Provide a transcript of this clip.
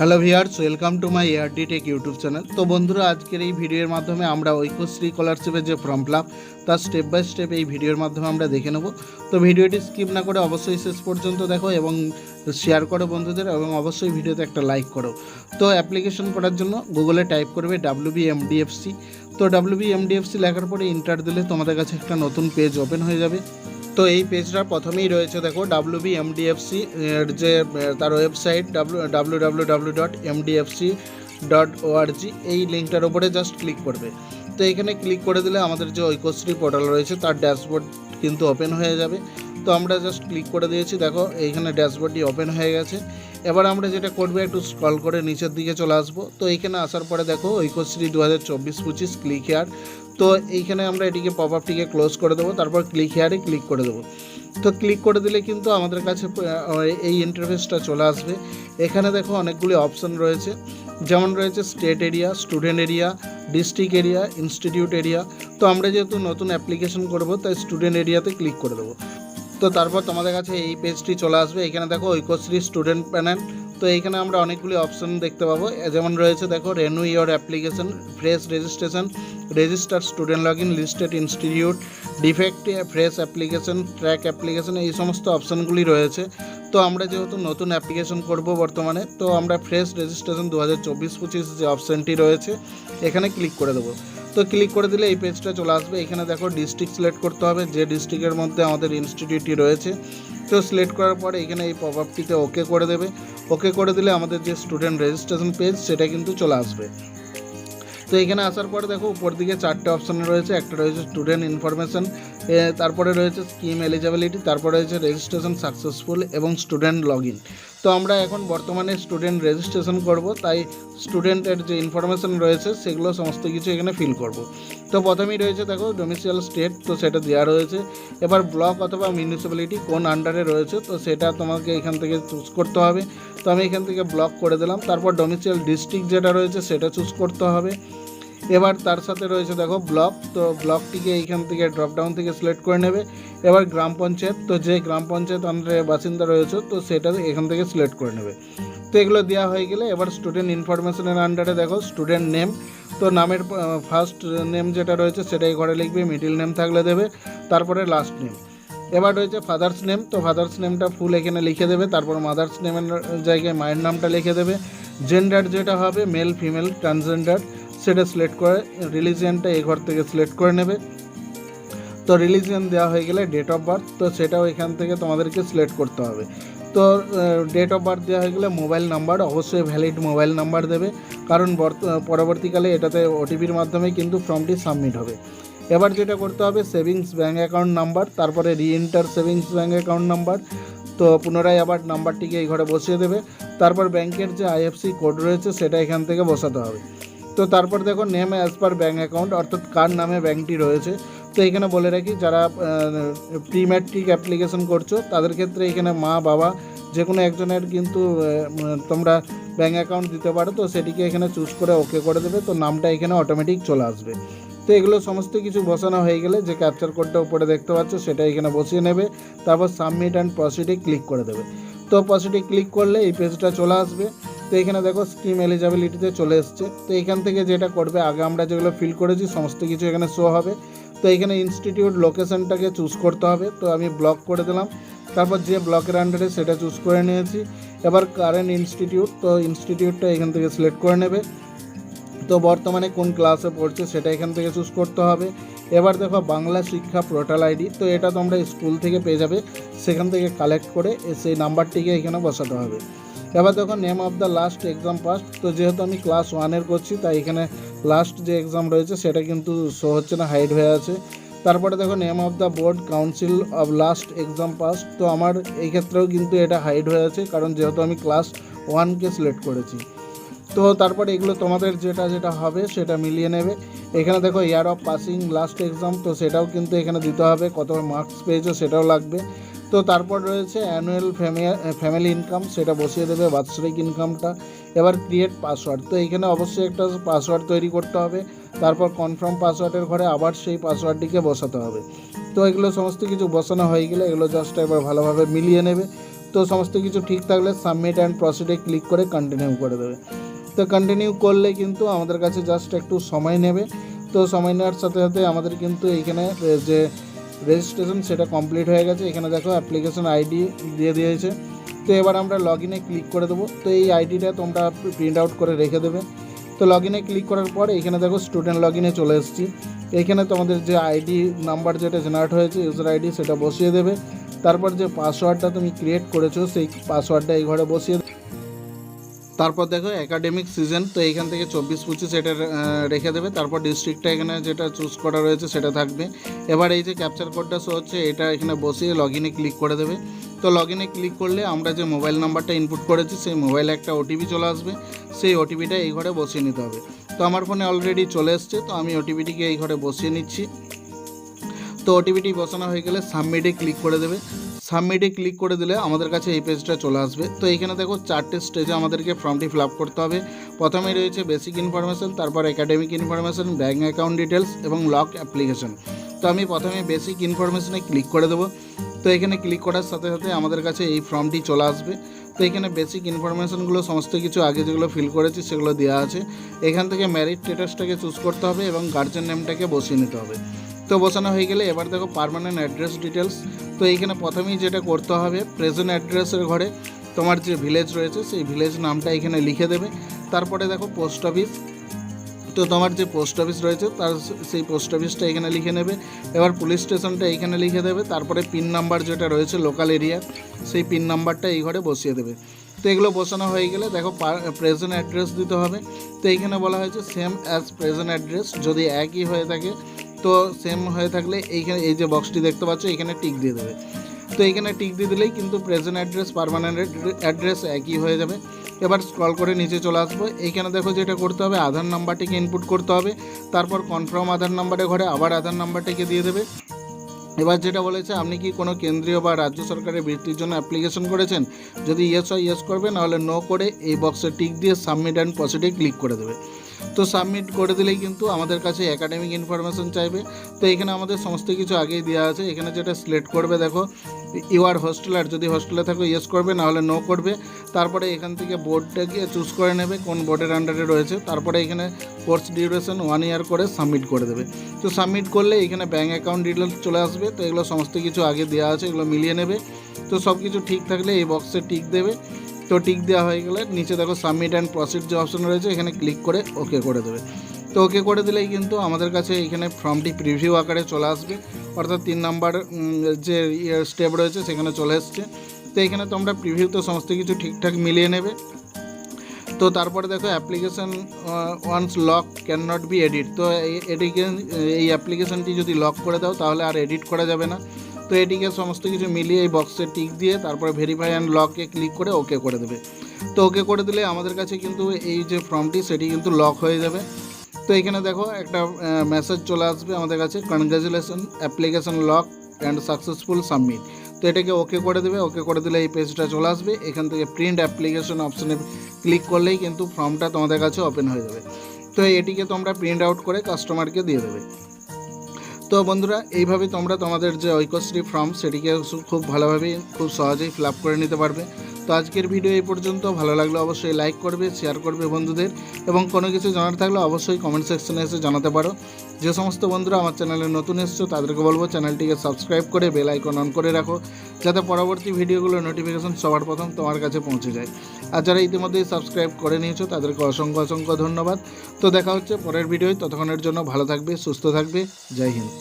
Hello viewers welcome to my RD tech YouTube channel তো বন্ধুরা, আজকের এই ভিডিওর মাধ্যমে আমরা ঐক্যশ্রী স্কলারশিপের যে ফর্ম ফিল তার স্টেপ বাই স্টেপ এই ভিডিওর মাধ্যমে আমরা দেখে নেব। তো ভিডিওটি স্কিপ না করে অবশ্যই শেষ পর্যন্ত দেখো এবং শেয়ার করো বন্ধুদের এবং অবশ্যই ভিডিওতে একটা লাইক করো। তো অ্যাপ্লিকেশন করার জন্য গুগলে টাইপ করবে ডাব্লিউ বি এমডিএফসি তো ডাব্লিউ বি এমডিএফসি লেখার পরে ইন্টার দিলে তোমাদের কাছে একটা নতুন পেজ ওপেন হয়ে যাবে। তো এই পেজটা প্রথমেই রয়েছে, দেখো ডাব্লু বি এমডিএফসি এর যে তার website W W W dot MDFC dot ORG এই লিঙ্কটার ওপরে জাস্ট ক্লিক করবে। তো এখানে ক্লিক করে দিলে আমাদের যে ঐক্যশ্রী পোর্টাল রয়েছে, তার ড্যাশবোর্ড কিন্তু ওপেন হয়ে যাবে। তো আমরা জাস্ট ক্লিক করে দিয়েছি, দেখো, এইখানে ড্যাশবোর্ডটি ওপেন হয়ে গেছে। এবার আমরা যেটা করব, একটু স্ক্রল করে নিচের দিকে চলে আসব। তো এইখানে আসার পরে দেখো, ঐক্যশ্রী দু হাজার চব্বিশ পঁচিশ ক্লিক হেয়ার তো এইখানে আমরা এটিকে পপ আপটিকে ক্লোজ করে দেবো, তারপর ক্লিক হেয়ারে ক্লিক করে দেবো। তো ক্লিক করে দিলে কিন্তু আমাদের কাছে এই ইন্টারফেসটা চলে আসবে। এখানে দেখো অনেকগুলি অপশন রয়েছে। যেমন রয়েছে state area student area district area institute area তো আমরা যেহেতু নতুন অ্যাপ্লিকেশন করব, তাই স্টুডেন্ট এরিয়াতে ক্লিক করে দেবো। তো তারপর তোমাদের কাছে এই পেজটি চলে আসবে। এখানে দেখো ঐক্যশ্রী স্টুডেন্ট প্যানেল তো এইখানে আমরা অনেকগুলি অপশন দেখতে পাবো। যেমন রয়েছে, দেখো renew your application fresh registration register student log in listed institute defect fresh application track application এই সমস্ত অপশানগুলি রয়েছে। তো আমরা যেহেতু নতুন অ্যাপ্লিকেশন করব বর্তমানে, তো আমরা ফ্রেশ রেজিস্ট্রেশন দু হাজার চব্বিশ পঁচিশ যে অপশানটি রয়েছে, এখানে ক্লিক করে দেবো। তো ক্লিক করে দিলে এই পেজটা চলে আসবে। এখানে দেখো ডিস্ট্রিক্ট সিলেক্ট করতে হবে। যে ডিস্ট্রিক্টের মধ্যে আমাদের ইনস্টিটিউটটি রয়েছে তো সিলেক্ট করার পরে এখানে এই পপ আপটিতে ওকে করে দেবে। ওকে করে দিলে আমাদের যে স্টুডেন্ট রেজিস্ট্রেশন পেজ সেটা কিন্তু চলে আসবে। তো এখানে আসার পরে দেখো, উপর দিকে চারটে অপশন রয়েছে। একটা রয়েছে স্টুডেন্ট ইনফরমেশন তারপরে রয়েছে স্কিম এলিজিবিলিটি তারপরে রয়েছে রেজিস্ট্রেশন সাকসেসফুল এবং স্টুডেন্ট লগ ইন তো আমরা এখন বর্তমানে স্টুডেন্ট রেজিস্ট্রেশন করব, তাই স্টুডেন্টের যে ইনফরমেশন রয়েছে, সেগুলো সমস্ত কিছু এখানে ফিল করব। তো প্রথমেই রয়েছে দেখো ডোমিসিয়াল স্টেট তো সেটা দেওয়া রয়েছে। এবার ব্লক অথবা মিউনিসিপ্যালিটি কোন আন্ডারে রয়েছে, তো সেটা তোমাকে এখান থেকে চুজ করতে হবে। তো আমি এখান থেকে ব্লক করে দিলাম, তারপর ডোমিসিয়াল ডিস্ট্রিক্ট যেটা রয়েছে সেটা চুজ করতে হবে। এবার তার সাথে রয়েছে দেখো ব্লক তো ব্লকটিকে এইখান থেকে ড্রপডাউন থেকে সিলেক্ট করে নেবে। এবার গ্রাম পঞ্চায়েত, তো যে গ্রাম পঞ্চায়েত আন্ডারে বাসিন্দা রয়েছে, তো সেটা এখান থেকে সিলেক্ট করে নেবে। তো এগুলো দেওয়া হয়ে গেলে এবার স্টুডেন্ট ইনফরমেশনের আন্ডারে দেখো স্টুডেন্ট নেম তো নামের ফার্স্ট নেম যেটা রয়েছে সেটাই ঘরে লিখবে মিডিল নেম থাকলে দেবে, তারপরে লাস্ট নেম এবার রয়েছে ফাদার্স নেম তো ফাদার্স নেমটা ফুল এখানে লিখে দেবে, তারপর মাদার্স নেমের জায়গায় মায়ের নামটা লিখে দেবে। জেন্ডার যেটা হবে মেল ফিমেল ট্রান্সজেন্ডার সেটা সিলেক্ট করে রিলিজিয়ানটা এই ঘর থেকে সিলেক্ট করে নেবে। তো রিলিজিয়ান দেওয়া হয়ে গেলে ডেট অফ বার্থ তো সেটাও এখান থেকে তোমাদেরকে সিলেক্ট করতে হবে। তো ডেট অফ বার্থ দেওয়া হয়ে গেলে মোবাইল নাম্বার অবশ্যই ভ্যালিড মোবাইল নাম্বার দেবে। কারণ বর্ত- পরবর্তীকালে এটাতে ওটিপির মাধ্যমে কিন্তু ফর্মটি সাবমিট হবে। এবার যেটা করতে হবে সেভিংস ব্যাঙ্ক অ্যাকাউন্ট নাম্বার তারপরে re reenter savings bank account number তো পুনরায় আবার নাম্বারটিকে এই ঘরে বসিয়ে দেবে। তারপর ব্যাংকের যে আইএফসি কোড রয়েছে, সেটা এখান থেকে বসাতে হবে। তো তারপর দেখো name as per bank account অর্থাৎ কার নামে ব্যাঙ্কটি রয়েছে। তো এখানে বলে রাখি, যারা প্রি ম্যাট্রিক অ্যাপ্লিকেশন করছ, তাদের ক্ষেত্রে এখানে মা, বাবা যে কোনো একজনের কিন্তু তোমরা ব্যাঙ্ক অ্যাকাউন্ট দিতে পারো, তো সেটিকে এখানে চুজ করে ওকে করে দেবে, তো নামটা এখানে অটোমেটিক চলে আসবে। তো এগুলো সমস্ত কিছু বসানো হয়ে গেলে, যে ক্যাপচার কোডটা উপরে দেখতে পাচ্ছ, সেটা এখানে বসিয়ে নেবে, তারপর সাবমিট অ্যান্ড প্রসিডে ক্লিক করে দেবে। তো প্রসিডে ক্লিক করলে এই পেজটা চলে আসবে। তো এখানে দেখো স্কিম এলিজিবিলিটিতে চলে এসছে। তো এখান থেকে যেটা করবে, আগে আমরা যেগুলো ফিল করেছি, সমস্ত কিছু এখানে শো হবে। তো এখানে ইনস্টিটিউট লোকেশনটাকে চুজ করতে হবে। তো আমি ব্লক করে দিলাম। তারপর যে ব্লকের আন্ডারে সেটা চুজ করে নিয়েছি। এবার কারেন্ট ইনস্টিটিউট তো ইনস্টিটিউটটা এখান থেকে সিলেক্ট করে নেবে। তো বর্তমানে কোন ক্লাসে পড়ছে সেটা এখান থেকে চুজ করতে হবে। এবার দেখো বাংলা শিক্ষা পোর্টাল আইডি তো এটা তোমরা স্কুল থেকে পেয়ে যাবে। সেখান থেকে কালেক্ট করে সেই নাম্বারটিকে এখানে বসাতে হবে। এবার দেখো name of the last exam pass তো যেহেতু আমি ক্লাস ওয়ানের করছি, তাই এখানে লাস্ট যে এক্সাম রয়েছে, সেটা কিন্তু শো হচ্ছে না হাইড হয়ে আছে। তারপরে দেখো name of the board council of last exam pass তো আমার এই ক্ষেত্রেও কিন্তু এটা হাইড হয়ে আছে, কারণ যেহেতু আমি ক্লাস ওয়ানকে সিলেক্ট করেছি। তো তারপরে এগুলো তোমাদের যেটা যেটা হবে, সেটা মিলিয়ে নেবে। এখানে দেখো year of passing last exam তো সেটাও কিন্তু এখানে দিতে হবে, কত মার্কস পেয়েছ সেটাও লাগবে। তো তারপর রয়েছে অ্যানুয়াল ফ্যামিলি ইনকাম সেটা বসিয়ে দেবে বাৎসরিক ইনকামটা এবার ক্রিয়েট পাসওয়ার্ড তো এখানে অবশ্যই একটা পাসওয়ার্ড তৈরি করতে হবে। তারপর কনফার্ম পাসওয়ার্ডের ঘরে আবার সেই পাসওয়ার্ডটিকে বসাতে হবে। তো এগুলো সমস্ত কিছু বসানো হয়ে গেলে এগুলো জাস্ট এবার ভালোভাবে মিলিয়ে নেবে। তো সমস্ত কিছু ঠিক থাকলে সাবমিট অ্যান্ড প্রসিডে ক্লিক করে কন্টিনিউ করে দেবে। তো কন্টিনিউ করলে কিন্তু আমাদের কাছে জাস্ট একটু সময় নেবে। তো সময় নেওয়ার সাথে সাথে আমাদের কিন্তু এইখানে যে রেজিস্ট্রেশন সেটা কমপ্লিট হয়ে গেছে। এখানে দেখো অ্যাপ্লিকেশন আইডি দিয়ে দিয়েছে। তো এবার আমরা লগ ইনে ক্লিক করে দেবো। তো এই আইডিটা তোমরা প্রিন্ট আউট করে রেখে দেবে। তো লগ ইনে ক্লিক করার পর এখানে দেখো স্টুডেন্ট লগ ইনে চলে এসেছি। এখানে তোমাদের যে আইডি নাম্বার যেটা জেনারেট হয়েছে ইউজার আইডি সেটা বসিয়ে দেবে। তারপর যে পাসওয়ার্ডটা তুমি ক্রিয়েট করেছ, সেই পাসওয়ার্ডটা এই ঘরে বসিয়ে। তারপর দেখো একাডেমিক সিজন তো এইখান থেকে চব্বিশ পঁচিশ এটা রেখে দেবে। তারপর ডিস্ট্রিক্টটা এখানে যেটা চুজ করা রয়েছে সেটা থাকবে। এবার এই যে ক্যাপচার কোডটা শো হচ্ছে, এটা এখানে বসিয়ে লগ ইনে ক্লিক করে দেবে। তো লগ ইনে ক্লিক করলে আমরা যে মোবাইল নাম্বারটা ইনপুট করেছি, সেই মোবাইলে একটা ওটিপি চলে আসবে। সেই ওটিপিটা এই ঘরে বসিয়ে নিতে হবে। তো আমার ফোনে অলরেডি চলে এসছে, তো আমি ওটিপিটিকে এই ঘরে বসিয়ে নিচ্ছি। তো ওটিপিটি বসানো হয়ে গেলে সাবমিটে ক্লিক করে দেবে। সাবমিটে ক্লিক করে দিলে আমাদের কাছে এই পেজটা চলে আসবে। তো এখানে দেখো চারটে স্টেজে আমাদেরকে ফর্মটি ফিল আপ করতে হবে। প্রথমে রয়েছে বেসিক ইনফরমেশন তারপর academic information bank account details এবং লক অ্যাপ্লিকেশন তো আমি প্রথমে বেসিক ইনফরমেশানে ক্লিক করে দেবো। তো এখানে ক্লিক করার সাথে সাথে আমাদের কাছে এই ফর্মটি চলে আসবে। তো এখানে বেসিক ইনফরমেশনগুলো সমস্ত কিছু আগে যেগুলো ফিল করেছি সেগুলো দেওয়া আছে। এখান থেকে ম্যারিড স্টেটাসটাকে চুজ করতে হবে এবং গার্জেন নেমটাকে বসিয়ে নিতে হবে। তো বসানো হয়ে গেলে, এবার দেখো পার্মানেন্ট অ্যাড্রেস ডিটেলস তো এইখানে প্রথমেই যেটা করতে হবে প্রেজেন্ট অ্যাড্রেসের ঘরে তোমার যে ভিলেজ রয়েছে, সেই ভিলেজ নামটা এখানে লিখে দেবে। তারপরে দেখো পোস্ট অফিস তো তোমার যে পোস্ট অফিস রয়েছে, তার সেই পোস্ট অফিসটা এখানে লিখে নেবে। এবার পুলিশ স্টেশনটা এখানে লিখে দেবে। তারপরে পিন নাম্বার যেটা রয়েছে লোকাল এরিয়া সেই পিন নাম্বারটা এই ঘরে বসিয়ে দেবে। তো এগুলো বসানো হয়ে গেলে দেখো প্রেজেন্ট অ্যাড্রেস দিতে হবে। তো এইখানে বলা হয়েছে সেম অ্যাজ প্রেজেন্ট অ্যাড্রেস যদি একই হয়ে থাকে তো সেম হয়ে থাকলে এইখানে এই যে বক্সটি দেখতে পাচ্ছ, এখানে টিক দিয়ে দেবে। তো এইখানে টিক দিয়ে দিলেই কিন্তু প্রেজেন্ট অ্যাড্রেস পারমানেন্ট অ্যাড্রেস একই হয়ে যাবে। এবার স্ক্রল করে নিচে চলে আসব। এইখানে দেখো যেটা করতে হবে, আধার নাম্বারটিকে ইনপুট করতে হবে। তারপর কনফার্ম আধার নাম্বারে ঘরে আবার আধার নাম্বারটিকে দিয়ে দেবে। এবার যেটা বলেছে, আপনি কি কোনো কেন্দ্রীয় বা রাজ্য সরকারের বৃত্তির জন্য অ্যাপ্লিকেশন করেছেন? যদি ইয়েস হয় ইয়েস করবে, নাহলে নো করে এই বক্সে টিক দিয়ে সাবমিট অ্যান্ড প্রসিডে ক্লিক করে দেবে। তো সাবমিট করে দিলেই কিন্তু আমাদের কাছে একাডেমিক ইনফরমেশন চাইবে। তো এখানে আমাদের সমস্ত কিছু আগেই দেওয়া আছে। এখানে যেটা সিলেক্ট করবে, দেখো ইউ আর হোস্টেলার যদি হোস্টেলে থাকো ইয়েস করবে, নাহলে নো করবে। তারপরে এখান থেকে বোর্ডটাকে চুজ করে নেবে, কোন বোর্ডের আন্ডারে রয়েছে। তারপরে এখানে কোর্স ডিউরেশন ওয়ান ইয়ার করে সাবমিট করে দেবে। তো সাবমিট করলে এখানে ব্যাঙ্ক অ্যাকাউন্ট ডিটেলস চলে আসবে। তো এগুলো সমস্ত কিছু আগে দেওয়া আছে, এগুলো মিলিয়ে নেবে। তো সব কিছু ঠিক থাকলে এই বক্সে টিক দেবে। তো টিক দেওয়া হয়ে গেলে নিচে দেখো সাবমিট অ্যান্ড প্রসিড যে অপশন রয়েছে, এখানে ক্লিক করে ওকে করে দেবে। তো ওকে করে দিলেই কিন্তু আমাদের কাছে এখানে ফর্মটি প্রিভিউ আকারে চলে আসবে। অর্থাৎ তিন নাম্বার যে স্টেপ রয়েছে, সেখানে চলে এসছে। তো এখানে তোমরা প্রিভিউতে সমস্ত কিছু ঠিকঠাক মিলিয়ে নেবে। তো তারপরে দেখো application once lock can not be edit তো এটিকে এই অ্যাপ্লিকেশনটি যদি লক করে দাও, তাহলে আর এডিট করা যাবে না। তো এটিকে সমস্ত কিছু মিলিয়ে এই বক্সে টিক দিয়ে তারপরে ভেরিফাই অ্যান্ড লকে ক্লিক করে ওকে করে দেবে। তো ওকে করে দিলে আমাদের কাছে কিন্তু এই যে ফর্মটি সেটি কিন্তু লক হয়ে যাবে। তো এখানে দেখো একটা মেসেজ চলে আসবে আমাদের কাছে congratulation application lock and successful submit তো এটাকে ওকে করে দেবে ওকে করে দিলে এই পেজটা চলে আসবে। এখান থেকে প্রিন্ট অ্যাপ্লিকেশন অপশনে ক্লিক করলেই কিন্তু ফর্মটা তোমাদের কাছে ওপেন হয়ে যাবে। তো এটিকে তোমরা প্রিন্ট আউট করে কাস্টমারকে দিয়ে দেবে। তো বন্ধুরা, এইভাবে তোমরা তোমাদের যে ঐক্যশ্রী ফর্ম সেটিকে খুব ভালোভাবে, খুব সহজেই ফিল করে নিতে পারবে। তো আজকের ভিডিও এই পর্যন্ত। ভালো লাগলে অবশ্যই লাইক করবে শেয়ার করবে বন্ধুদের। এবং কোনো কিছু জানার থাকলে অবশ্যই কমেন্ট সেকশনে এসে জানাতে পারো। যে সমস্ত বন্ধুরা আমার চ্যানেলে নতুন এসছো, তাদেরকে বলব চ্যানেলটিকে সাবস্ক্রাইব করে বেল আইকন অন করে রাখো, যাতে পরবর্তী ভিডিওগুলোর নোটিফিকেশন সবার প্রথম তোমার কাছে পৌঁছে যায়। আর যারা ইতিমধ্যেই সাবস্ক্রাইব করে নিয়েছো, তাদেরকে অসংখ্য অসংখ্য ধন্যবাদ। তো দেখা হচ্ছে পরের ভিডিওয় ততক্ষণের জন্য ভালো থাকবে, সুস্থ থাকবে। জয় হিন্দ।